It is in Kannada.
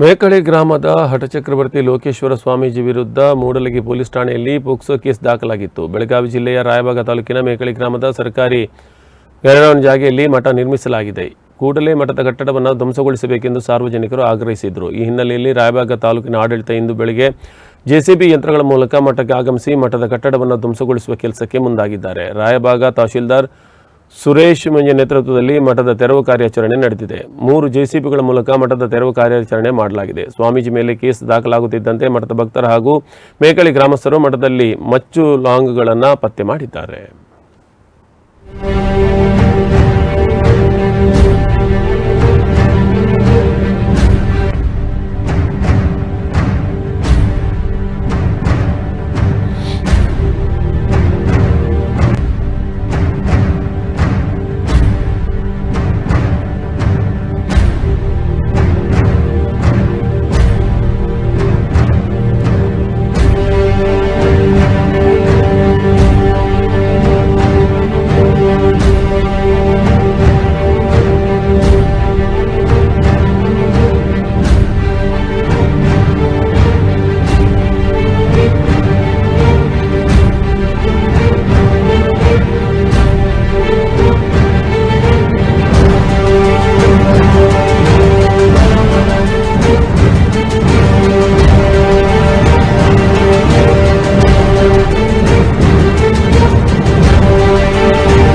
ಮೇಕಳಿ ಗ್ರಾಮದ ಹಠಚಕ್ರವರ್ತಿ ಲೋಕೇಶ್ವರ ಸ್ವಾಮೀಜಿ ವಿರುದ್ಧ ಮೂಡಲಗಿ ಪೊಲೀಸ್ ಠಾಣೆಯಲ್ಲಿ ಪೋಕ್ಸೋ ಕೇಸ್ ದಾಖಲಾಗಿತ್ತು. ಬೆಳಗಾವಿ ಜಿಲ್ಲೆಯ ರಾಯಬಾಗ ತಾಲೂಕಿನ ಮೇಕಳಿ ಗ್ರಾಮದ ಸರ್ಕಾರಿ ಗರಡವನ ಜಾಗೆಯಲ್ಲಿ ಮಠ ನಿರ್ಮಿಸಲಾಗಿದೆ. ಕೂಡಲೇ ಮಠದ ಕಟ್ಟಡವನ್ನು ಧ್ವಂಸಗೊಳಿಸಬೇಕೆಂದು ಸಾರ್ವಜನಿಕರು ಆಗ್ರಹಿಸಿದರು. ಈ ಹಿನ್ನೆಲೆಯಲ್ಲಿ ರಾಯಬಾಗ ತಾಲೂಕಿನ ಆಡಳಿತ ಇಂದು ಬೆಳಗ್ಗೆ ಜೆಸಿಬಿ ಯಂತ್ರಗಳ ಮೂಲಕ ಮಠಕ್ಕೆ ಆಗಮಿಸಿ ಮಠದ ಕಟ್ಟಡವನ್ನು ಧ್ವಂಸಗೊಳಿಸುವ ಕೆಲಸಕ್ಕೆ ಮುಂದಾಗಿದ್ದಾರೆ. ರಾಯಬಾಗ ತಹಶೀಲ್ದಾರ್ ಸುರೇಶ್ ಮಂಜೆ ನೇತೃತ್ವದಲ್ಲಿ ಮಠದ ತೆರವು ಕಾರ್ಯಾಚರಣೆ ನಡೆದಿದೆ ಮೂರು ಜೆಸಿಬಿಗಳ ಮೂಲಕ ಮಠದ ತೆರವು ಕಾರ್ಯಾಚರಣೆ ಮಾಡಲಾಗಿದೆ. ಸ್ವಾಮೀಜಿ ಮೇಲೆ ಕೇಸ್ ದಾಖಲಾಗುತ್ತಿದ್ದಂತೆ ಮಠದ ಭಕ್ತರ ಹಾಗೂ ಮೇಕಳಿ ಗ್ರಾಮಸ್ಥರು ಮಠದಲ್ಲಿ ಮಚ್ಚು ಲಾಂಗ್ಗಳನ್ನು ಪತ್ತೆ ಮಾಡಿದ್ದಾರೆ.